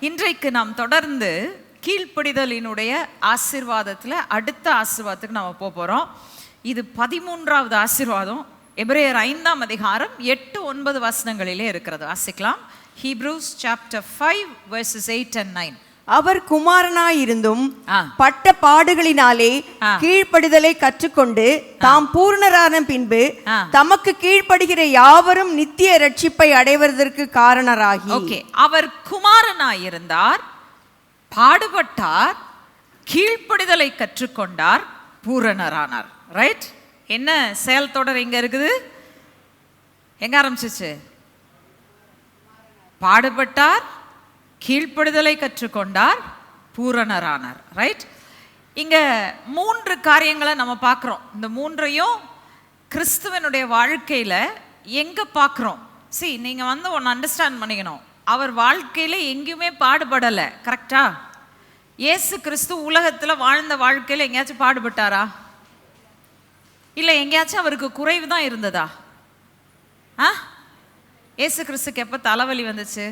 இன்றைக்கு நாம் தொடர்ந்து கீழ்ப்படிதலினுடைய ஆசீர்வாதத்தில் அடுத்த ஆசிர்வாதத்துக்கு நாம் போக போகிறோம் இது பதிமூன்றாவது ஆசிர்வாதம். எபிரேயர் ஐந்தாம் அதிகாரம் எட்டு ஒன்பது வசனங்களிலே இருக்கிறது. வாசிக்கலாம். Hebrews chapter five verses eight and nine அவர் குமாரனாயிருந்தும். பட்ட பாடுகளினாலே. கீழ்ப்படிதலை கற்றுக்கொண்டு தாம் பூர்ணரான பின்பு. தமக்கு கீழ்ப்படுகிற யாவரும் நித்திய ரட்சிப்பை அடைவதற்கு காரணராகி. ஓகே. அவர் குமாரனாயிருந்தார் பாடுபட்டார் கீழ்ப்படிதலை கற்றுக்கொண்டார் பூரணரானார். ரைட் என்ன செயல் தொடர் இங்க இருக்குது? எங்க ஆரம்பிச்சிச்சு? பாடுபட்டார் கீழ்ப்படுதலை கற்றுக்கொண்டார் பூரணரானார் ரைட் இங்கே மூன்று காரியங்களை நம்ம பார்க்குறோம். இந்த மூன்றையும் கிறிஸ்துவனுடைய வாழ்க்கையில் எங்கே பார்க்குறோம்? சி நீங்கள் வந்து ஒன்று அண்டர்ஸ்டாண்ட் பண்ணிக்கணும். அவர் வாழ்க்கையில் எங்கேயுமே பாடுபடலை கரெக்டா ஏசு கிறிஸ்து உலகத்தில் வாழ்ந்த வாழ்க்கையில் எங்கேயாச்சும் பாடுபட்டாரா? இல்லை எங்கேயாச்சும் அவருக்கு குறைவு தான் இருந்ததா? ஆ? ஏசு கிறிஸ்துக்கு எப்போ தலைவலி வந்துச்சு?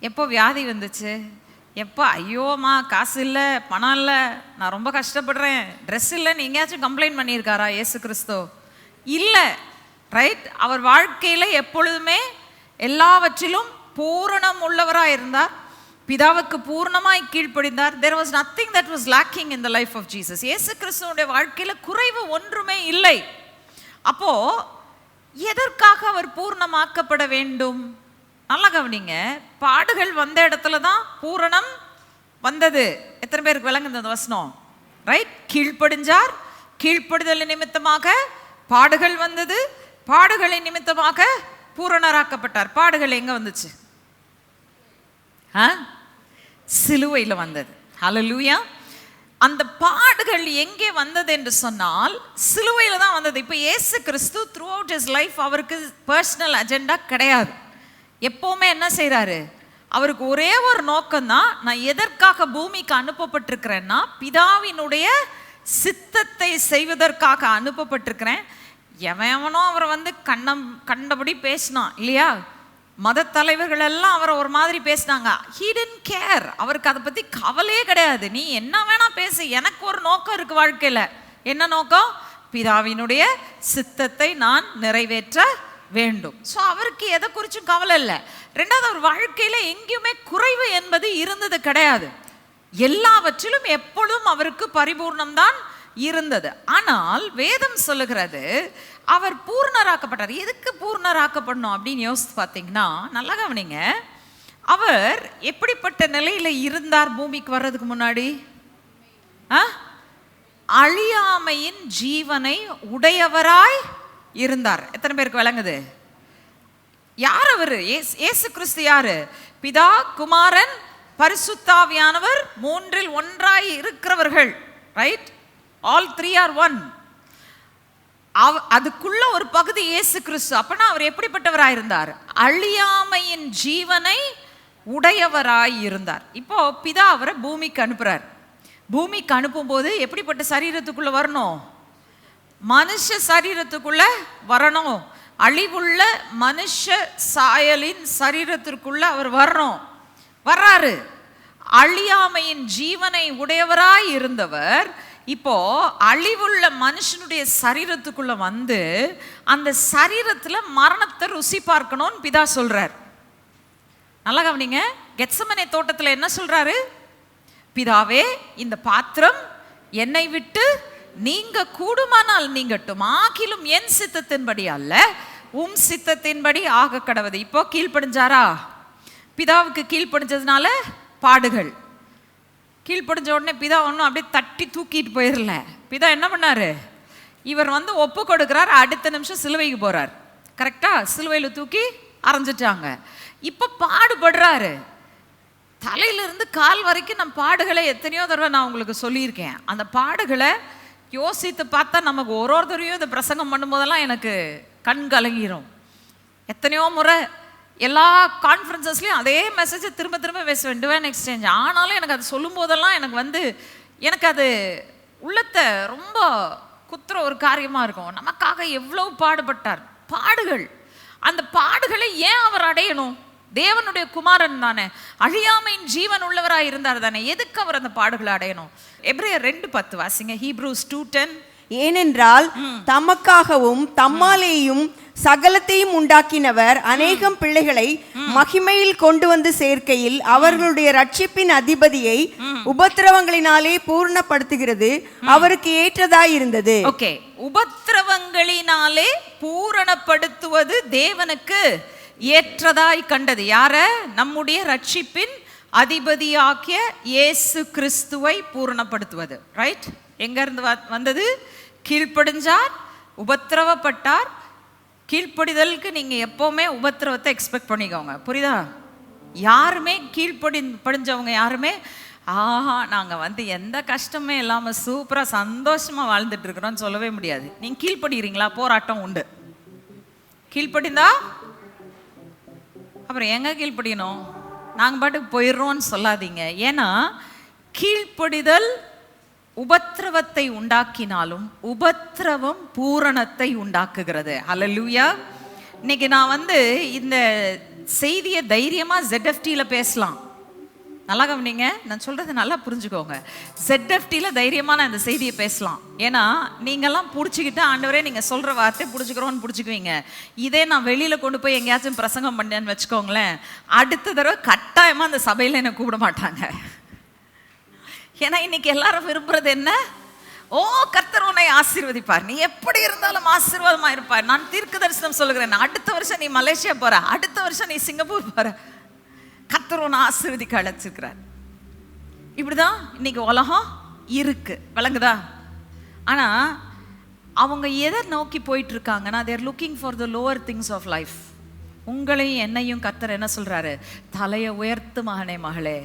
எப்போ வியாதி வந்துச்சு? எப்போ ஐயோம்மா காசு இல்லை பணம் இல்லை நான் ரொம்ப கஷ்டப்படுறேன். ட்ரெஸ் இல்லைன்னு எங்கேயாச்சும் கம்ப்ளைண்ட் பண்ணியிருக்காரா? ஏசு கிறிஸ்தோ. இல்லை ரைட் அவர் வாழ்க்கையில் எப்பொழுதுமே எல்லாவற்றிலும் பூரணம் உள்ளவராக இருந்தார். பிதாவுக்கு பூர்ணமாய் கீழ்ப்படிந்தார். There was nothing that was lacking in the life of Jesus Yesu கிறிஸ்துவனுடைய வாழ்க்கையில் குறைவு ஒன்றுமே இல்லை. அப்போது எதற்காக அவர் பூர்ணமாக்கப்பட வேண்டும்? நல்லா கவனிங்க. பாடுகள் வந்த இடத்துல தான் பூரணம் வந்தது. எத்தனை பேருக்கு விளங்குது அந்த வசனம்? ரைட் கீழ்ப்படிஞ்சார். கீழ்ப்படுதல் நிமித்தமாக பாடுகள் வந்தது. பாடுகளின் நிமித்தமாக பூரணராக்கப்பட்டார். பாடுகள் எங்கே வந்துச்சு? ஆ சிலுவையில் வந்தது. ஹalleluya அந்த பாடுகள் எங்கே வந்தது என்று சொன்னால் சிலுவையில் தான் வந்தது. இப்போ Yesu Kristhu throughout his life அவருக்கு பர்சனல் அஜெண்டா கிடையாது. எப்போவுமே என்ன செய்கிறாரு அவருக்கு ஒரே ஒரு நோக்கம்தான் நான் எதற்காக பூமிக்கு அனுப்பப்பட்டிருக்கிறேன்னா பிதாவினுடைய சித்தத்தை செய்வதற்காக அனுப்பப்பட்டிருக்கிறேன். எவன் எவனோ அவரை வந்து கண்ணம் கண்டபடி பேசினான் இல்லையா? மத தலைவர்கள் எல்லாம் அவரை ஒரு மாதிரி பேசினாங்க. ஹீடன் கேர் அவருக்கு அதை பற்றி கவலையே கிடையாது. நீ என்ன வேணா பேசு. எனக்கு ஒரு நோக்கம் இருக்குது வாழ்க்கையில். என்ன நோக்கம்? பிதாவினுடைய சித்தத்தை நான் நிறைவேற்ற வேண்டும். ஸோ அவருக்கு எதை குறிச்சும் கவலை இல்லை. ரெண்டாவது அவர் வாழ்க்கையில் எங்கேயுமே குறைவு என்பது இருந்தது கிடையாது. எல்லாவற்றிலும் எப்பொழுதும் அவருக்கு பரிபூர்ணம்தான் இருந்தது. ஆனால் வேதம் சொல்லுகிறது அவர் பூர்ணராக்கப்பட்டார். எதுக்கு பூர்ணராக்கப்படணும் அப்படின்னு யோசித்து பார்த்தீங்கன்னா நல்லா கவனிங்க. அவர் எப்படிப்பட்ட நிலையில் இருந்தார் பூமிக்கு வர்றதுக்கு முன்னாடி? ஆ? அழியாமையின் ஜீவனை உடையவராய் இருந்தார். எத்தனை பேருக்கு விளங்குது? யார் அவர்? ஏசு கிறிஸ்து யாரு? பிதா குமாரன் பரிசுத்தாவியானவர் மூன்றில் ஒன்றாய் இருக்கிறவர்கள். Right all three are one அவ அதுக்குள்ள ஒரு பகுதி இயேசு கிறிஸ்து. அப்பனா அவர் எப்படிப்பட்டவராய் இருந்தார்? அழியாமையின் ஜீவனை உடையவராய் இருந்தார். இப்போ பிதா அவரை பூமிக்கு அனுப்புறார். பூமிக்கு அனுப்பும்போது எப்படிப்பட்ட சரீரத்துக்குள்ள வரணும்? மனுஷ சரீரத்துக்குள்ள வரணும். அழிவுள்ள மனுஷ சாயலின் சரீரத்திற்குள்ள அவர் வரணும் வர்றாரு. அழியாமையின் ஜீவனை உடையவராய் இருந்தவர். இப்போ அழிவுள்ள மனுஷனுடைய சரீரத்துக்குள்ள வந்து அந்த சரீரத்துல மரணத்தை ருசி பார்க்கணும்னு பிதா சொல்றார். நல்லா கவனிங்க. கெட்சமனை தோட்டத்தில் என்ன சொல்றாரு? பிதாவே இந்த பாத்திரம் என்னை விட்டு நீங்க கூடுமானால் நீங்கட்டும். ஆகிலும் என் சித்தத்தின்படி அல்ல உம் சித்தத்தின்படி ஆக கடவுது. இப்போ கீழ்ப்படிஞ்சாரா? பிதாவுக்கு கீழ்ப்படிஞ்சதுனால பாடுகள். கீழ்ப்படிஞ்ச உடனே பிதா ஒன்றும் அப்படியே தட்டி தூக்கிட்டு போயிடல பிதா என்ன பண்ணாரு? இவர் வந்து ஒப்பு கொடுக்குறார் அடுத்த நிமிஷம் சிலுவைக்கு போறார். கரெக்டா சிலுவையில் தூக்கி அரைஞ்சிட்டாங்க. இப்போ பாடுபடுறாரு. தலையிலிருந்து கால் வரைக்கும் நம்ம பாடுகளை எத்தனையோ தடவை நான் உங்களுக்கு சொல்லியிருக்கேன். அந்த பாடுகளை யோசித்து பார்த்தா நமக்கு ஒரு ஒருத்தரையும் இந்த பிரசங்கம் பண்ணும்போதெல்லாம் எனக்கு கண் கலங்கிரும். எத்தனையோ முறை எல்லா கான்ஃபரன்சஸ்லையும் அதே மெசேஜை திரும்ப திரும்ப பேசுவேன் டிவைன் எக்ஸ்சேஞ்ச் ஆனாலும் எனக்கு அது சொல்லும் போதெல்லாம் எனக்கு வந்து எனக்கு அது உள்ளத்தை ரொம்ப குத்துற ஒரு காரியமாக இருக்கும். நமக்காக எவ்வளவு பாடுபட்டார்? பாடுகள். அந்த பாடுகளை ஏன் அவர் அடையணும்? தேவனுடைய குமாரன் தானே. அழியாமையின் ஜீவன் உள்ளவராய் இருந்தார் தானே. எதுக்கு அவர் அந்த பாடுகளை அடையணும்? எப்ரேயர் ரெண்டு பத்து வாசிங்க. ஹீப்ரூஸ் டூ டென் ஏனென்றால் தமக்காகவும் தம்மாலேயும் சகலத்தையும் உண்டாக்கினவர் அநேகம் பிள்ளைகளை மகிமையில் கொண்டு வந்து சேர்க்கையில் அவர்களுடைய ரட்சிப்பின் அதிபதியை உபத்திரவங்களினாலே பூர்ணப்படுத்துகிறது. அவருக்கு ஏற்றதாய் இருந்தது. ஓகே. உபத்திரவங்களினாலே பூரணப்படுத்துவது தேவனுக்கு. ஏற்றதாய் கண்டது. யார? நம்முடைய ரட்சிப்பின் அதிபதியாக்கிய இயேசு கிறிஸ்துவை பூரணப்படுத்துவது. ரைட் எங்கேருந்து வ- வந்தது? கீழ்ப்படிஞ்சார் உபத்திரவப்பட்டார். கீழ்ப்படிதலுக்கு நீங்கள் எப்போவுமே உபத்திரவத்தை எக்ஸ்பெக்ட் பண்ணிக்கோங்க. புரியுதா? யாருமே கீழ்ப்படி படிஞ்சவங்க யாருமே ஆஹா நாங்கள் வந்து எந்த கஷ்டமே இல்லாமல் சூப்பராக சந்தோஷமாக வாழ்ந்துட்டு இருக்கிறோம்னு சொல்லவே முடியாது. நீங்கள் கீழ்ப்படுகிறீங்களா? போராட்டம் உண்டு. கீழ்ப்படிந்தா அப்புறம் எங்கே கீழ்ப்படியணும்? நாங்கள் பாட்டுக்கு போயிடுறோம்னு சொல்லாதீங்க. ஏன்னா கீழ்ப்படிதல் உபத்திரவத்தை உண்டாக்கினாலும் உபத்திரவம் பூரணத்தை உண்டாக்குகிறது. ஹalleluya இன்னைக்கு நான் வந்து இந்த செய்தியை தைரியமாக ஜெட்எஃப்டியில் பேசலாம். நல்லா கவனிங்க. நான் சொல்கிறது நல்லா புரிஞ்சுக்கோங்க. ZFT-ல தைரியமா நான் இந்த செய்தியை பேசலாம். ஏன்னா நீங்கள்லாம் பிடிச்சிக்கிட்டு ஆண்டவரே நீங்கள் சொல்கிற வார்த்தை பிடிச்சிக்கிறோன்னு பிடிச்சிக்குவீங்க. இதே நான் வெளியில் கொண்டு போய் எங்கேயாச்சும் பிரசங்கம் பண்ணேன்னு வச்சுக்கோங்களேன். அடுத்த தடவை கட்டாயமாக அந்த சபையில் என்னை கூப்பிட மாட்டாங்க. ஏன்னா இன்னைக்கு எல்லாரும் விரும்புறது என்ன? ஓ கர்த்தர் உன்னை ஆசீர்வதிப்பார். நீ எப்படி இருந்தாலும் ஆசீர்வாதமாக இருப்பார். நான் தீர்க்க தரிசனம் சொல்லுகிறேன். அடுத்த வருஷம் நீ மலேசியா போகிற அடுத்த வருஷம் நீ சிங்கப்பூர் போகிற கத்தர் ஒன்று ஆசீர்வதிக்க அழைச்சிருக்கிறார். இப்படிதான் இன்னைக்கு உலகம் இருக்கு. விளங்குதா? ஆனா அவங்க எதை நோக்கி போயிட்டு இருக்காங்கன்னா they're looking for the lower things of life உங்களையும் என்னையும் கத்தர் என்ன சொல்றாரு? தலையை உயர்த்து மகனே மகளே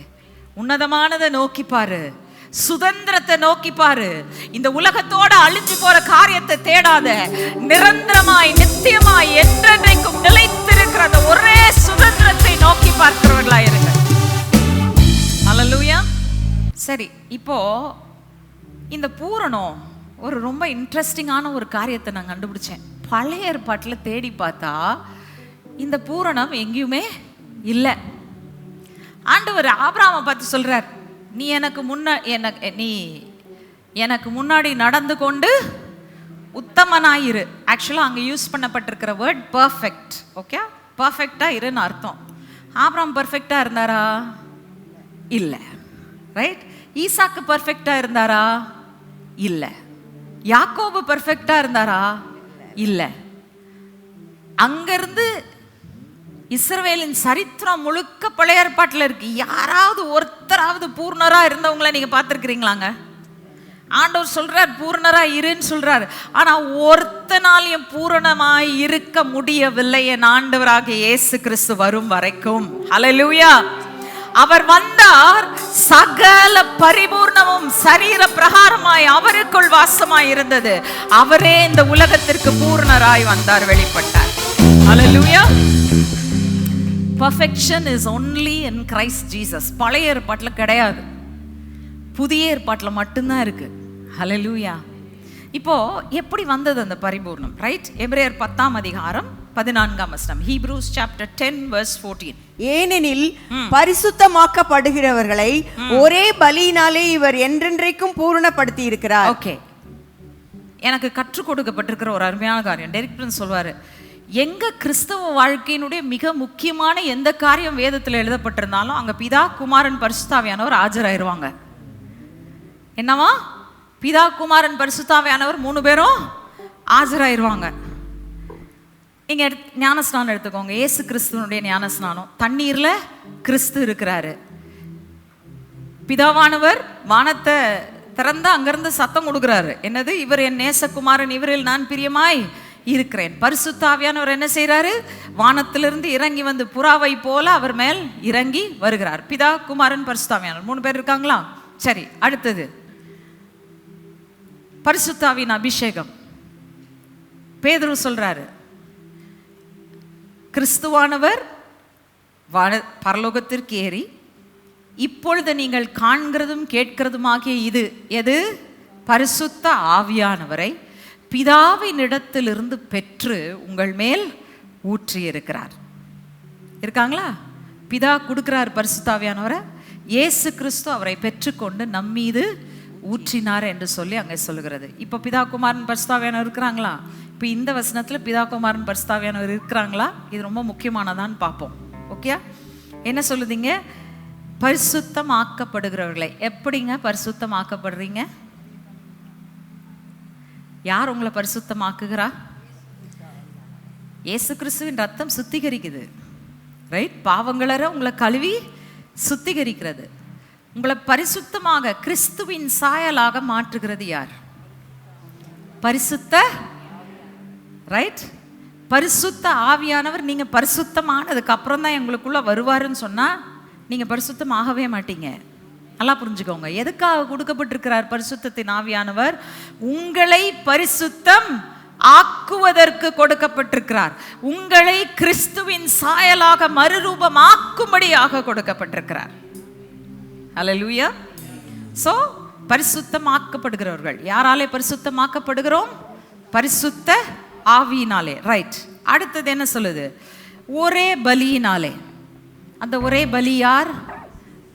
உன்னதமானதை நோக்கி பாரு. சுதந்திரத்தை நோக்கி பாரு. இந்த உலகத்தோட அழிஞ்சு போற காரியத்தை தேடாத நிரந்தரமாய் நித்தியமாய் என்றென்றைக்கும் நிலைத்திருக்கிற அந்த ஒரே சுதந்திரத்தை நோக்கி பார்க்கிறவர்களா இருங்க அல்லேலூயா சரி இப்போ இந்த பூரணம் ஒரு ரொம்ப இன்ட்ரெஸ்டிங்கான ஒரு காரியத்தை நான் கண்டுபிடிச்சேன். பழைய ஏற்பாட்டில் தேடி பார்த்தா இந்த பூரணம் எங்கேயுமே இல்லை. ஆண்டவர் ஆபிரகாமை பார்த்து சொல்றார் நீ எனக்கு முன்ன எனக்கு நீ எனக்கு முன்னாடி நடந்து கொண்டு உத்தமனாயிரு. ஆக்சுவலாக அங்கே யூஸ் பண்ணப்பட்டிருக்கிற வேர்ட் பர்ஃபெக்ட் ஓகே பர்ஃபெக்டாக இருன்னு அர்த்தம். ஆப்ராம் பர்ஃபெக்டாக இருந்தாரா? இல்லை. ரைட் ஈசாக்கு பர்ஃபெக்டாக இருந்தாரா? இல்லை. யாக்கோபு பர்ஃபெக்டாக இருந்தாரா? இல்லை. அங்கேருந்து இஸ்ரவேலின் சரித்திரம் முழுக்க பழைய ஏற்பாட்டில் இருக்கு. யாராவது ஒருத்தராவது பூர்ணராக இருந்தவங்கள நீங்கள் பார்த்துருக்கிறீங்களாங்க? ஆண்டவர் சொல்கிறார் பூரணராக இருன்னு சொல்கிறார் ஆனால் ஒருத்தனாலையும் பூரணமாய் இருக்க முடியவில்லை என் ஆண்டவராக இயேசு கிறிஸ்து வரும் வரைக்கும். அலலூயா அவர் வந்தார் சகல பரிபூர்ணமும் சரீர பிரகாரமாய் அவருக்குள் வாசமாய் இருந்தது. அவரே இந்த உலகத்திற்கு பூர்ணராய் வந்தார் வெளிப்பட்டார். Hallelujah perfection is only in Christ Jesus பழைய ஏற்பாட்டில் கிடையாது. புதிய ஏற்பாட்டில் மட்டும்தான் இருக்கு. ஹalleluya இப்போ எப்படி வந்தது அந்த பரிபூர்ணம்? ரைட் எபிரேயர் பத்தாம் அதிகாரம் பதினான்காம் வசனம். Hebrews chapter ten verse fourteen ஏனெனில் பரிசுத்தமாக்கப்படுகிறவர்களை ஒரே பலியினாலே இவர் என்றென்றைக்கும் பூரணப்படுத்தி இருக்கிறார் ஓகே எனக்கு கற்றுக் கொடுக்கப்பட்டிருக்கிற ஒரு அருமையான காரியம். டெரிக் பிரின்ஸ் சொல்வாரு எங்க கிறிஸ்தவ வாழ்க்கையினுடைய மிக முக்கியமான எந்த காரியம் வேதத்தில் எழுதப்பட்டிருந்தாலும் அங்க பிதா குமாரன் பரிசுத்தாவியானவர் ஆஜராயிருவாங்க. என்னவா? பிதா குமாரன் பரிசுத்தாவையானவர் மூணு பேரும் ஆஜராயிருவாங்க. நீங்கள் எடுத்து ஞானஸ்நானம் எடுத்துக்கோங்க. ஏசு கிறிஸ்துவனுடைய ஞானஸ்நானம். தண்ணீரில் கிறிஸ்து இருக்கிறாரு. பிதாவானவர் வானத்தை திறந்து அங்கேருந்து சத்தம் கொடுக்குறாரு. என்னது? இவர் என் நேசகுமாரன் இவரில் நான் பிரியமாய் இருக்கிறேன். பரிசுத்தாவியானவர் என்ன செய்கிறாரு வானத்திலிருந்து இறங்கி வந்து புறாவை போல அவர் மேல் இறங்கி வருகிறார். பிதா குமாரன் பரிசுத்தாவியானவர். மூணு பேர் இருக்காங்களா? சரி அடுத்தது. பரிசுத்தாவின் அபிஷேகம். பேதுரு சொல்றாரு கிறிஸ்துவானவர் பரலோகத்திற்கு ஏறி இப்பொழுது நீங்கள் காண்கிறதும் கேட்கிறதுமாகிய இது எது? பரிசுத்த ஆவியானவரை பிதாவின் இடத்திலிருந்து பெற்று உங்கள் மேல் ஊற்றி இருக்கிறார் இருக்காங்களா? பிதா கொடுக்கிறார் பரிசுத்தாவியானவரை இயேசு கிறிஸ்து அவரை பெற்றுக்கொண்டு நம்மீது ஊற்றினார் என்று சொல்லி அங்கே சொல்லுகிறது. இப்போ பிதாகுமாரன் பரிசுத்தாவியானவர் இருக்கிறாங்களா? இப்போ இந்த வசனத்தில் பிதாகுமாரன் பரிசுத்தாவியானவர் இருக்கிறாங்களா? இது ரொம்ப முக்கியமானதான்னு பார்ப்போம். ஓகே என்ன சொல்லுதீங்க? பரிசுத்தம் ஆக்கப்படுகிறவர்களை எப்படிங்க பரிசுத்தம் ஆக்கப்படுறீங்க யார் உங்களை பரிசுத்தமாக்குகிறா? இயேசு கிறிஸ்துவின் ரத்தம் சுத்திகரிக்குது. ரைட் பாவங்களற உங்களை கழுவி சுத்திகரிக்கிறது. உங்களை பரிசுத்தமாக கிறிஸ்துவின் சாயலாக மாற்றுகிறது யார்? பரிசுத்த ரைட் பரிசுத்த ஆவியானவர் நீங்க பரிசுத்தமானதுக்கு அப்புறம் தான் எங்களுக்குள்ள வருவாருன்னு சொன்னா நீங்க பரிசுத்தம் ஆகவே மாட்டீங்க. நல்லா புரிஞ்சுக்கோங்க. எதுக்காக கொடுக்கப்பட்டிருக்கிறார் பரிசுத்தத்தின் ஆவியானவர்? உங்களை பரிசுத்தம் ஆக்குவதற்கு கொடுக்கப்பட்டிருக்கிறார். உங்களை கிறிஸ்துவின் சாயலாக மறுரூபமாக்கும்படியாக கொடுக்கப்பட்டிருக்கிறார். அல்ல லூயா ஸோ பரிசுத்தமாக்கப்படுகிறவர்கள். யாராலே பரிசுத்தமாக்கப்படுகிறோம்? பரிசுத்த ஆவியினாலே. ரைட் அடுத்தது என்ன சொல்லுது? ஒரே பலியினாலே. அந்த ஒரே பலி யார்?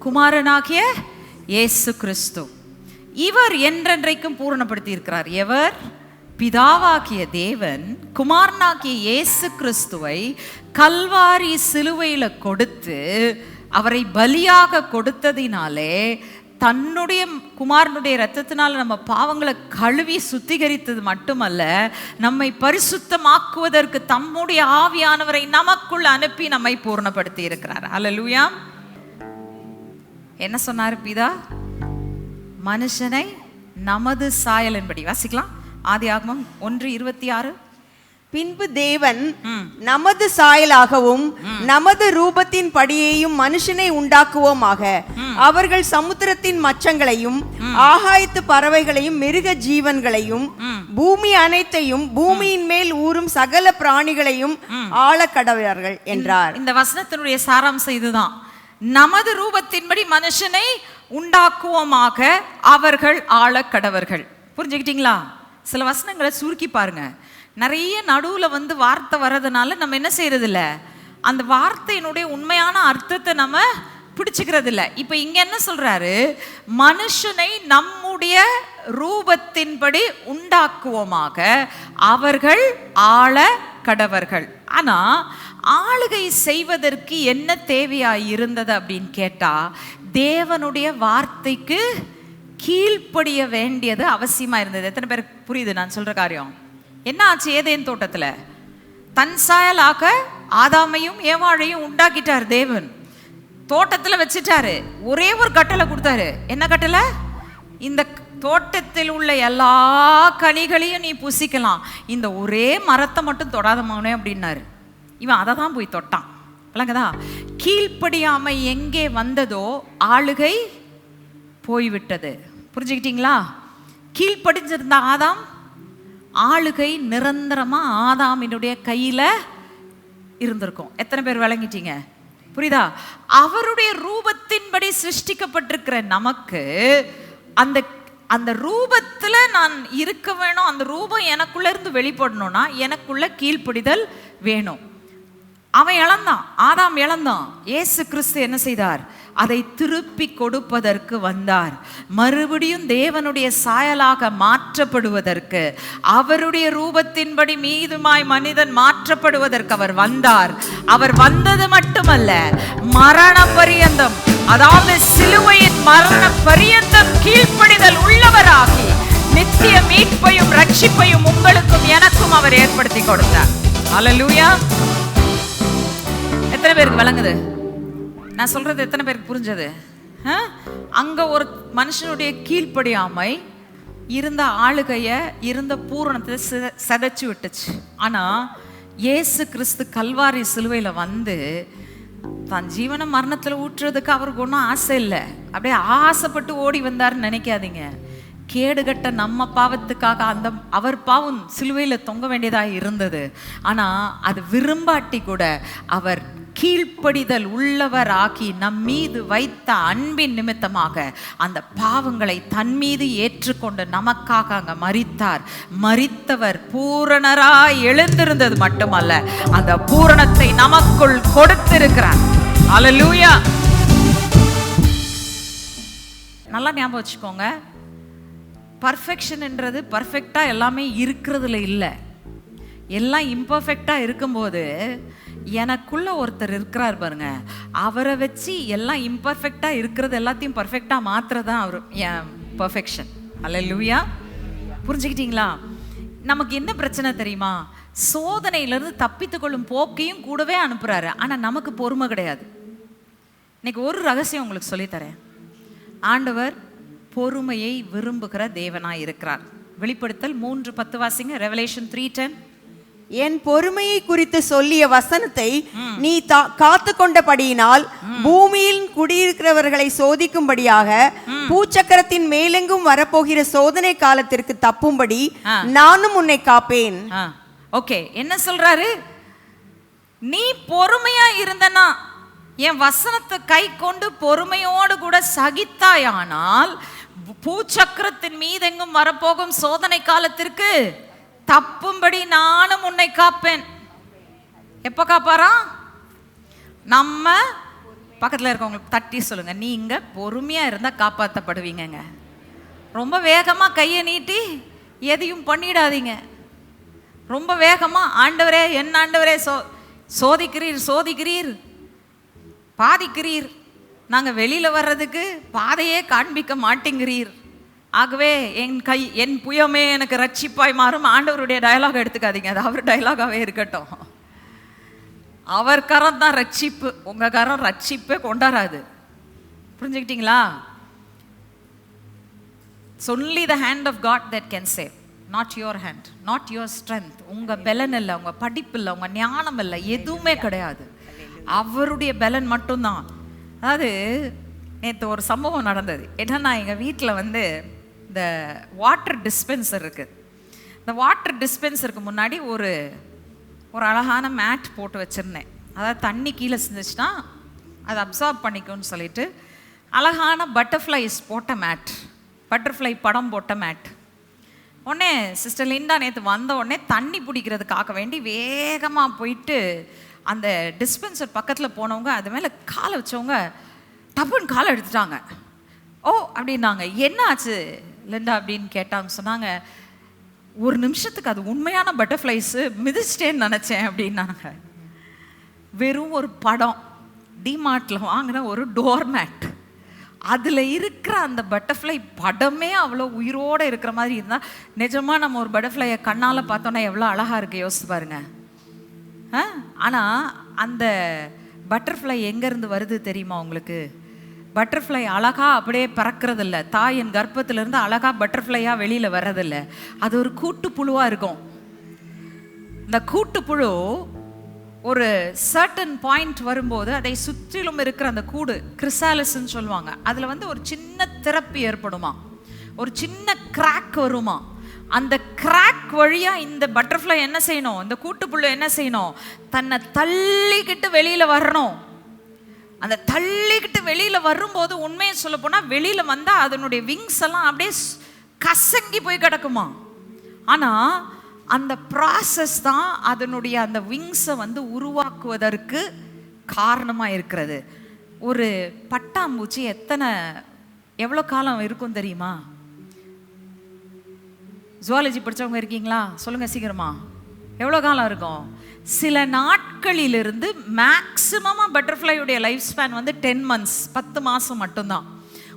குமாரனாகிய இயேசு கிறிஸ்து. இவர் என்றென்றைக்கும் பூரணப்படுத்தி இருக்கிறார் எவர்? பிதாவாகிய தேவன் குமாரனாகிய இயேசு கிறிஸ்துவை கல்வாரி சிலுவையில் கொடுத்து அவரை பலியாக கொடுத்ததினாலே தன்னுடைய குமாரனுடைய ரத்தத்தினால் நம்ம பாவங்களை கழுவி சுத்திகரித்தது மட்டுமல்ல நம்மை பரிசுத்தமாக்குவதற்கு தம்முடைய ஆவியானவரை நமக்குள் அனுப்பி நம்மை பூர்ணப்படுத்தி இருக்கிறார். அல்லேலூயா என்ன சொன்னார் பிதா? மனுஷனை நமது சாயலின்படி வாசிக்கலாம். ஆதி ஆகமம் ஒன்று இருபத்தி ஆறு. பின்பு தேவன் நமது சாயலாகவும் நமது ரூபத்தின் படியையும் மனுஷனை உண்டாக்குவோமாக. அவர்கள் சமுத்திரத்தின் மச்சங்களையும் ஆகாயத்து பறவைகளையும் மிருக ஜீவன்களையும் பூமி அனைத்தையும் பூமியின் மேல் ஊறும் சகல பிராணிகளையும் ஆளக்கடவர்கள் என்றார். இந்த வசனத்தினுடைய சாராம்சம் இதுதான். நமது ரூபத்தின்படி மனுஷனை உண்டாக்குவோமாக அவர்கள் ஆழக்கடவர்கள் புரிஞ்சுக்கிட்டீங்களா? சில வசனங்களை சுருக்கி பாருங்க. நிறைய நடுவில் வந்து வார்த்தை வர்றதுனால நம்ம என்ன செய்யறதில்ல? அந்த வார்த்தையினுடைய உண்மையான அர்த்தத்தை நம்ம பிடிச்சிக்கிறது இல்லை இப்போ இங்க என்ன சொல்றாரு? மனுஷனை நம்முடைய ரூபத்தின்படி உண்டாக்குவோமாக அவர்கள் ஆள கடவர்கள். ஆனா ஆளுகை செய்வதற்கு என்ன தேவையாக இருந்தது அப்படின்னு கேட்டா தேவனுடைய வார்த்தைக்கு கீழ்ப்படிய வேண்டியது அவசியமா இருந்தது. எத்தனை பேருக்கு புரியுது நான் சொல்ற காரியம்? என்ன ஆச்சு ஏதேன் தோட்டத்தில்? தன் சாயலாக ஆதாமையும் ஏவாழையும் உண்டாக்கிட்டார் தேவன். தோட்டத்தில் வச்சிட்டாரு. ஒரே ஒரு கட்டளை கொடுத்தாரு. என்ன கட்டளை? இந்த தோட்டத்தில் உள்ள எல்லா கனிகளையும் நீ புசிக்கலாம். இந்த ஒரே மரத்தை மட்டும் தொடாத மகனே அப்படின்னாரு. இவன் அதை தான் போய் தொட்டான். விளங்குதா? கீழ்ப்படியாமை எங்கே வந்ததோ ஆளுகை போய்விட்டது. புரிஞ்சுக்கிட்டீங்களா? கீழ்ப்படிஞ்சிருந்த ஆதாம் ஆளுகை நிரந்தரமாக ஆதாமினுடைய கையில் இருந்திருக்கும். எத்தனை பேர் விளங்கிட்டீங்க? புரியுதா? அவருடைய ரூபத்தின்படி சிருஷ்டிக்கப்பட்டிருக்கிற நமக்கு அந்த அந்த ரூபத்தில் நான் இருக்க வேணும் அந்த ரூபம் எனக்குள்ளேருந்து வெளிப்படணும்னா எனக்குள்ள கீழ்ப்பிடிதல் வேணும். அவன் இழந்தான். ஆதாம் இழந்தான். இயேசு கிறிஸ்து என்ன செய்தார்? அதை திருப்பி கொடுப்பதற்கு வந்தார். மறுபடியும் தேவனுடைய சாயலாக மாற்றப்படுவதற்கு அவருடைய ரூபத்தின்படி மீதுமாய் மனிதன் மாற்றப்படுவதற்கு அவர் வந்தார். அவர் வந்தது மட்டுமல்ல மரண பரியந்தம் அதாவது சிலுவையின் மரண பரியந்தம் கீழ்ப்படிதல் உள்ளவராகி நித்திய மீட்பையும் ரட்சிப்பையும் உங்களுக்கும் எனக்கும் அவர் ஏற்படுத்தி கொடுத்தார். அலலூயா எத்தனை பேருக்கு விளங்குது? நான் சொல்றது எத்தனை பேருக்கு புரிஞ்சது? ஆ? அங்க ஒரு மனுஷனுடைய கீழ்ப்படியாமை இருந்த ஆளுகைய இருந்த பூரணத்தை சித- சிதைச்சு விட்டுச்சு. ஆனா இயேசு கிறிஸ்து கல்வாரி சிலுவையில வந்து தன் ஜீவனை மரணத்துல ஊற்றுறதுக்கு அவருக்கு ஒன்றும் ஆசை இல்லை. அப்படியே ஆசைப்பட்டு ஓடி வந்தாருன்னு நினைக்காதீங்க. கேடுகட்ட நம்ம பாவத்துக்காக அந்த அவர் பாவம் சிலுவையில் தொங்க வேண்டியதாக இருந்தது. ஆனால் அது விரும்பாட்டி கூட அவர் கீழ்ப்படிதல் உள்ளவராகி நம் மீது வைத்த அன்பின் நிமித்தமாக அந்த பாவங்களை தன் மீது ஏற்றுக்கொண்டு நமக்காக அங்க மரித்தார். மரித்தவர் பூரணராய் எழுந்திருந்தது மட்டுமல்ல அந்த பூரணத்தை நமக்குள் கொடுத்திருக்கிறார். அலலூயா நல்லா ஞாபகம் வச்சுக்கோங்க. பர்ஃபெக்ஷன்ன்றது பர்ஃபெக்டாக எல்லாமே இருக்கிறதுல இல்லை. எல்லாம் இம்பர்ஃபெக்டாக இருக்கும்போது எனக்குள்ள ஒருத்தர் இருக்கிறார் பாருங்க. அவரை வச்சு எல்லாம் இம்பர்ஃபெக்டாக இருக்கிறது எல்லாத்தையும் பர்ஃபெக்டாக மாத்திரதான் அவர் என் பர்ஃபெக்ஷன் அல்ல லூயா புரிஞ்சுக்கிட்டீங்களா? நமக்கு என்ன பிரச்சனை தெரியுமா? சோதனையிலிருந்து தப்பித்துக்கொள்ளும் போக்கையும் கூடவே அனுப்புறாரு. ஆனால் நமக்கு பொறுமை கிடையாது. இன்னைக்கு ஒரு ரகசியம் உங்களுக்கு சொல்லித்தரேன் ஆண்டவர் பொறுமையை விரும்புகிற தேவனாக இருக்கிறார். வெளிப்படுத்தல் மூன்று பத்து வாசிங்க ரெவலேஷன் த்ரீ டென் என் பொறுமையை குறித்து சொல்லிய வசனத்தை நீ காத்து கொண்டபடியினால் பூமியில் குடியிருக்கிறவர்களை சோதிக்கும்படியாக பூச்சக்கரத்தின் மேலெங்கும் வரப்போகிற சோதனை காலத்திற்கு தப்பும்படி. நானும் உன்னை காப்பேன். ஓகே. என்ன சொல்றாரு? நீ பொறுமையா இருந்தனா என் வசனத்தை கை கொண்டு பொறுமையோடு கூட சகித்தாயானால் பூச்சக்கரத்தின் மீதெங்கும் வரப்போகும் சோதனை காலத்திற்கு தப்பும்படி நானும் உன்னை காப்பேன். எப்போ காப்பாரா நம்ம பக்கத்தில் இருக்கவங்களுக்கு தட்டி சொல்லுங்க. நீங்க பொறுமையா இருந்தா காப்பாற்றப்படுவீங்கங்க ரொம்ப வேகமாக கையை நீட்டி எதையும் பண்ணிடாதீங்க. ரொம்ப வேகமாக ஆண்டவரே என் ஆண்டவரே சோ சோதிக்கிறீர் சோதிக்கிறீர். பாதிக்கிறீர். நாங்கள் வெளியில் வர்றதுக்கு பாதையே காண்பிக்க மாட்டேங்கிறீர். ஆகவே என் கை என் புயமே எனக்கு ரட்சிப்பாய் மாறும். ஆண்டவருடைய டயலாக் எடுத்துக்காதீங்க. அது அவர் டயலாகாகவே இருக்கட்டும். அவர் கரம் தான் ரட்சிப்பு உங்கள் கரம் ரட்சிப்பே கொண்டாடாது. புரிஞ்சுக்கிட்டீங்களா? Only the hand of God that can save not your hand not your strength உங்கள் பெலன் பலன் இல்லை உங்கள் படிப்பு இல்லை உங்கள் ஞானம் இல்லை எதுவுமே கிடையாது. அவருடைய பலன் மட்டும்தான். அதாவது நேற்று ஒரு சம்பவம் நடந்தது. என்னன்னா எங்கள் வீட்டில் வந்து இந்த வாட்டர் டிஸ்பென்சர் இருக்குது இந்த வாட்டர் டிஸ்பென்சருக்கு முன்னாடி ஒரு ஒரு அழகான மேட் போட்டு வச்சுருந்தேன். அதாவது தண்ணி கீழே சிந்துச்சுன்னா அதை அப்சார்ப் பண்ணிக்கும்னு சொல்லிட்டு அழகான பட்டர்ஃப்ளைஸ் போட்ட மேட் பட்டர்ஃப்ளை படம் போட்ட மேட் உடனே சிஸ்டர் லிண்டா நேற்று வந்த உடனே தண்ணி பிடிக்கிறதுக்காக வேண்டி வேகமாக போயிட்டு அந்த டிஸ்பென்சர் பக்கத்தில் போனவங்க அது மேலே காலை வச்சவங்க டப்புன்னு காலை எடுத்துட்டாங்க. ஓ! அப்படின்னாங்க. என்ன ஆச்சு லிண்டா அப்படின்னு கேட்டாங்க. சொன்னாங்க ஒரு நிமிஷத்துக்கு அது உண்மையான பட்டர்ஃப்ளைஸு மிதிச்சிட்டேன்னு நினச்சேன் அப்படின்னாங்க. வெறும் ஒரு படம் டிமார்ட்டில் வாங்கின ஒரு டோர்மேட் அதில் இருக்கிற அந்த பட்டர்ஃப்ளை படமே அவ்வளோ உயிரோடு இருக்கிற மாதிரி இருந்தால் நிஜமாக நம்ம ஒரு பட்டர்ஃப்ளையை கண்ணால் பார்த்தோன்னா எவ்வளோ அழகாக இருக்குது யோசிச்சு பாருங்க. ஆ? ஆனால் அந்த பட்டர்ஃப்ளை எங்கேருந்து வருது தெரியுமா உங்களுக்கு? பட்டர்ஃப்ளை அழகா அப்படியே பறக்கிறதில்ல. தாயின் கர்ப்பத்திலேருந்து அழகாக பட்டர்ஃப்ளையாக வெளியில் வர்றதில்ல. அது ஒரு கூட்டுப்புழுவாக இருக்கும். இந்த கூட்டுப்புழு ஒரு சர்டன் பாயிண்ட் வரும்போது அதை சுற்றிலும் இருக்கிற அந்த கூடு கிறிசாலிஸ்ன்னு சொல்லுவாங்க. அதில் வந்து ஒரு சின்ன திறப்பு ஏற்படுமா? ஒரு சின்ன கிராக் வருமா? அந்த கிராக் வழியாக இந்த பட்டர்ஃப்ளை என்ன செய்யணும்? இந்த கூட்டுப்புழு என்ன செய்யணும்? தன்னை தள்ளிக்கிட்டு வெளியில் வரணும். அந்த தள்ளிக்கிட்டு வெளியில் வரும்போது உண்மையை சொல்ல போனால் வெளியில் வந்தால் அதனுடைய விங்ஸ் எல்லாம் அப்படியே கசங்கி போய் கிடக்குமா? ஆனால் அந்த ப்ராசஸ் தான் அதனுடைய அந்த விங்ஸை வந்து உருவாக்குவதற்கு காரணமாக இருக்கிறது. ஒரு பட்டாம்பூச்சி எத்தனை எவ்வளோ காலம் இருக்கும் தெரியுமா? ஜுவாலஜி படிச்சவங்க இருக்கீங்களா? சொல்லுங்கள் சீக்கிரமா. எவ்வளோ காலம் இருக்கும்? சில நாட்களிலிருந்து மேக்சிமமாக பட்டர்ஃப்ளையுடைய லைஃப் ஸ்பேன் வந்து டென் மந்த்ஸ் பத்து மாதம் மட்டும்தான்.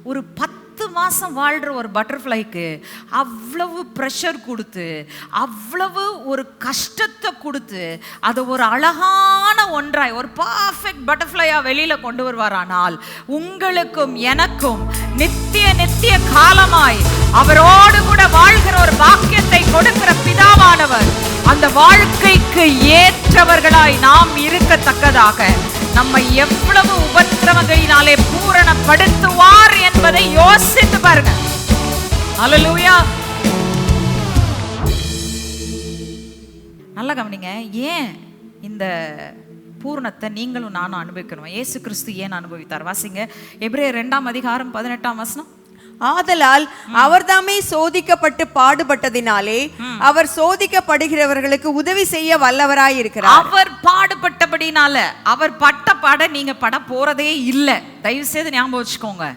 ஒரு பத்து மாதம் வாழ்கிற ஒரு பட்டர்ஃப்ளைக்கு அவ்வளவு ப்ரெஷர் கொடுத்து அவ்வளவு ஒரு கஷ்டத்தை கொடுத்து அதை ஒரு அழகான ஒன்றாய் ஒரு பர்ஃபெக்ட் பட்டர்ஃப்ளையாக வெளியில் கொண்டு வருவாரானால் உங்களுக்கும் எனக்கும் நித்திய நித்திய காலமாய் அவரோடு கூட வாழ்கிற ஒரு பாக்கியத்தை கொடுக்கிற பிதாவானவர் அந்த வாழ்க்கைக்கு ஏற்றவர்களாய் நாம் இருக்கத்தக்கதாக. நம்மை எவ்வளவு உபத்திரவங்களினாலே பூரணப்படுத்துவார் என்பதை யோசித்து பாருங்க அலலூயா. நல்லா கவனிங்க. ஏன் இந்த பூரணத்தை நீங்களும் நானும் அனுபவிக்கணும்? இயேசு கிறிஸ்து ஏன் அனுபவித்தார்? வாசிங்க. எப்ரே ரெண்டாம் அதிகாரம் பதினெட்டாம் வசனம். ஆதலால் அவர்தாமே சோதிக்கப்பட்டு பாடுபட்டதினாலே அவர் சோதிக்கப்படுகிறவர்களுக்கு உதவி செய்ய வல்லவராயிருக்கிறார் அவர் பாடுபட்டபடினால அவர் பட்ட பாட நீங்க பட போறதே இல்ல. தயவு செய்து ஞாபகம் வச்சுக்கோங்க.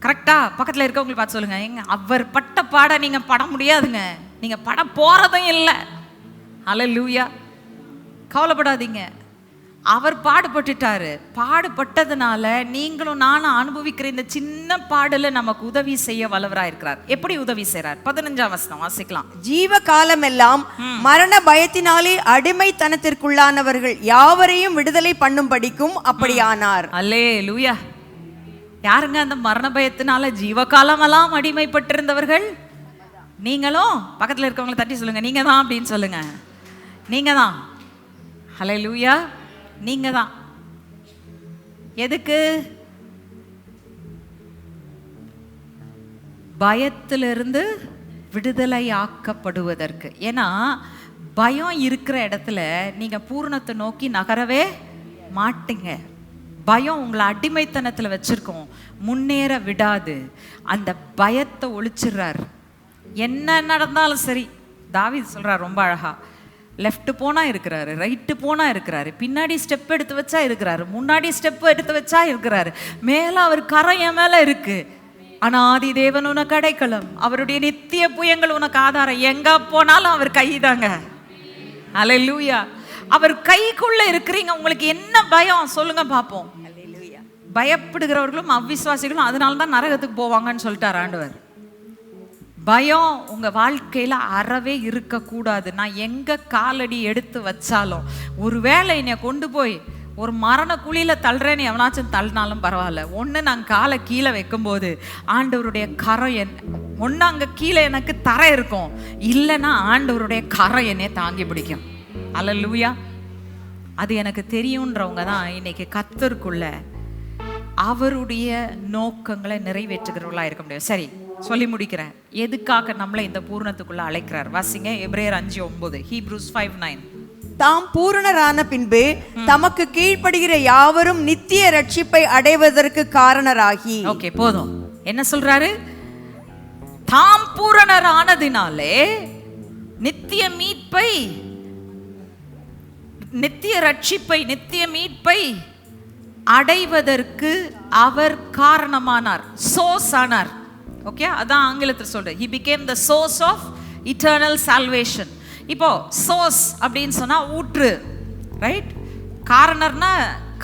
கரெக்டா பக்கத்துல இருக்கவங்களை பார்த்து சொல்லுங்க. எங்க அவர் பட்ட பாட நீங்க பட முடியாதுங்க. நீங்க பட போறதும் இல்லை. அல்லேலூயா கவலைப்படாதீங்க. அவர் பாடுபட்டுட்டாரு. பாடுபட்டதுனால நீங்களும் நானும் அனுபவிக்கிற இந்த சின்ன பாடல நமக்கு உதவி செய்ய வல்லவராக இருக்கிறார். எப்படி உதவி செய்றார்? பதினஞ்சாம் வசனம் வாசிக்கலாம். ஜீவ காலமெல்லாம் மரண பயத்தினாலே அடிமைத்தனத்திற்குள்ளானவர்கள் யாவரையும் விடுதலை பண்ணும்படிக்கும் அப்படியானார். அல்லே லூயா யாருங்க அந்த மரண பயத்தினால ஜீவகாலமெல்லாம் அடிமைப்பட்டிருந்தவர்கள்? நீங்களும் பக்கத்துல இருக்கவங்களை தட்டி சொல்லுங்க. நீங்க தான் அப்படின்னு சொல்லுங்க. நீங்க தான் ஹலே லூயா நீங்க தான் எதுக்கு? பயத்திலிருந்து விடுதலை ஆக்கப்படுவதற்கு ஏன்னா பயம் இருக்கிற இடத்துல நீங்க பூரணத்தை நோக்கி நகரவே மாட்டீங்க. பயம் உங்களை அடிமைத்தனத்துல வச்சிருக்கோம். முன்னேற விடாது. அந்த பயத்தை ஒழிச்சிடுறார். என்ன நடந்தாலும் சரி தாவி சொல்றார் ரொம்ப அழகா. லெஃப்ட் போனா இருக்கிறாரு ரைட்டு போனா இருக்கிறாரு பின்னாடி ஸ்டெப் எடுத்து வச்சா இருக்கிறாரு முன்னாடி ஸ்டெப் எடுத்து வச்சா இருக்கிறாரு. மேல அவர் கரம் என் மேல இருக்கு. அனாதி தேவன் உனக்கு அடைக்கலம். அவருடைய நித்திய புயங்கள் உனக்கு ஆதாரம். எங்க போனாலும் அவர் கைதாங்க. அல்லேலூயா அவர் கைக்குள்ள இருக்கிறீங்க. உங்களுக்கு என்ன பயம்? சொல்லுங்க பாப்போம் பயப்படுகிறவர்களும் அவ்விசுவாசிகளும் அதனால தான் நரகத்துக்கு போவாங்கன்னு சொல்லிட்டார் ஆண்டவர். பயம் உங்கள் வாழ்க்கையில் அறவே இருக்கக்கூடாது நான் எங்கே காலடி எடுத்து வச்சாலும் ஒருவேளை என்னை கொண்டு போய் ஒரு மரண குழியில் தள்ளுறேன்னு எவனாச்சும் தள்ளினாலும் பரவாயில்ல. ஒன்று நான் காலை கீழே வைக்கும்போது ஆண்டவருடைய கரம் என் ஒன்று அங்கே கீழே எனக்கு தரை இருக்கும். இல்லைன்னா ஆண்டவருடைய கரம் என்னை தாங்கி பிடிக்கும். அல்ல லூயா அது எனக்கு தெரியுன்றவங்க தான் இன்னைக்கு கத்தருக்குள்ள அவருடைய நோக்கங்களை நிறைவேற்றுகிறவர்களாக இருக்க முடியும். சரி சொல்லி முடிக்கிறேன். எதுக்காக நம்மளை இந்த பூரணத்துக்குள்ள அழைக்கிறார்? வாசிங்க எப்ரேயர் அஞ்சு ஒன்பது ஹீப்ரூஸ் ஃபைவ் நைன். தாம் பூரணரான பின்பு தமக்கு கீழ்ப்படுகிற யாவரும் நித்திய ரட்சிப்பை அடைவதற்கு காரணராகி. ஓகே போதும். என்ன சொல்றாரு? தாம் பூரணர் ஆனதினாலே நித்திய மீட்பை நித்திய ரட்சிப்பை நித்திய மீட்பை அடைவதற்கு அவர் காரணமானார் சோர்ஸ் ஆனார். ஓகே அதான் ஆங்கிலத்தில் சொல்கிறேன் he became the source of eternal salvation இப்போ சோர்ஸ் அப்படின்னு சொன்னால் ஊற்று ரைட் காரணர்னா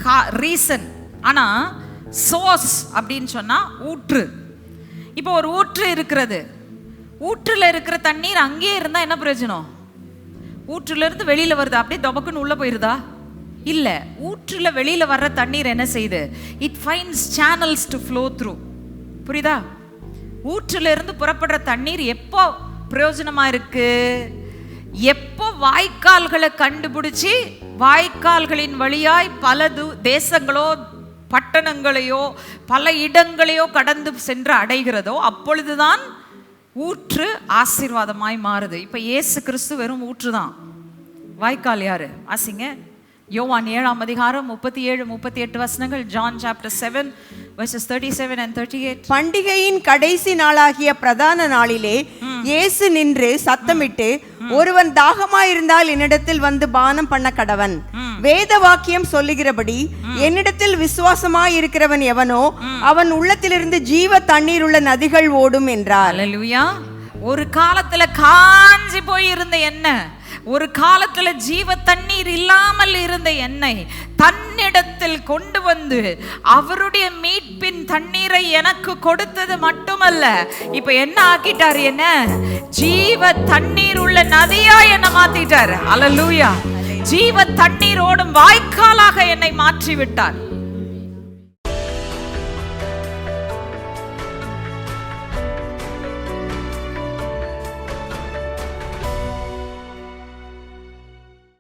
கா ரீசன் ஆனால் சோர்ஸ் அப்படின்னு சொன்னால் ஊற்று. இப்போ ஒரு ஊற்று இருக்கிறது. ஊற்றுல இருக்கிற தண்ணீர் அங்கேயே இருந்தால் என்ன பிரயோஜனம்? ஊற்றுல இருந்து வெளியில வருது? அப்படியே தொபக்குன்னு உள்ளே போயிருதா? இல்லை ஊற்றுல வெளியில் வர்ற தண்ணீர் என்ன செய்யுது? It finds channels to flow through புரியுதா? ஊற்றிலிருந்து புறப்படுற தண்ணீர் எப்போ பிரயோஜனமாக இருக்குது எப்போ வாய்க்கால்களை கண்டுபிடிச்சி வாய்க்கால்களின் வழியாய் பல தேசங்களோ பட்டணங்களையோ பல இடங்களையோ கடந்து சென்று அடைகிறதோ அப்பொழுதுதான் ஊற்று ஆசீர்வாதமாய் மாறுது. இப்போ இயேசு கிறிஸ்து வெறும் ஊற்று தான் வாய்க்கால் யாரு? ஆசிங்க. யோவான் ஏழாம் அதிகாரம் முப்பத்தி ஏழு முப்பத்தி எட்டு வசனங்கள் John chapter seven verses thirty seven and thirty eight பண்டிகையின் கடைசி நாளாகிய பிரதான நாளிலே இயேசு நின்று சத்தமிட்டு ஒருவன் தாகமாயிருந்தால் என்னிடத்தில் வந்து பானம் பண்ண கடவன். வேத வாக்கியம் சொல்லுகிறபடி என்னிடத்தில் விசுவாசமாயிருக்கிறவன் எவனோ அவன் உள்ளத்திலிருந்து ஜீவ தண்ணீர் உள்ள நதிகள் ஓடும் என்றார். ஒரு காலத்துல காஞ்சி போய் இருந்த எண்ணெய். ஒரு காலத்துல ஜீவ தண்ணீர் இல்லாமல் இருந்த என்னை தன்னிடத்தில் கொண்டு வந்து அவருடைய மீட்பின் தண்ணீரை எனக்கு கொடுத்தது மட்டுமல்ல. இப்ப என்ன ஆக்கிட்டார் என்ன? ஜீவ தண்ணீர் உள்ள நதியா என்ன மாத்திட்டாரு? அலலூயா ஜீவ தண்ணீர் ஓடும் வாய்க்காலாக என்னை மாற்றி விட்டார்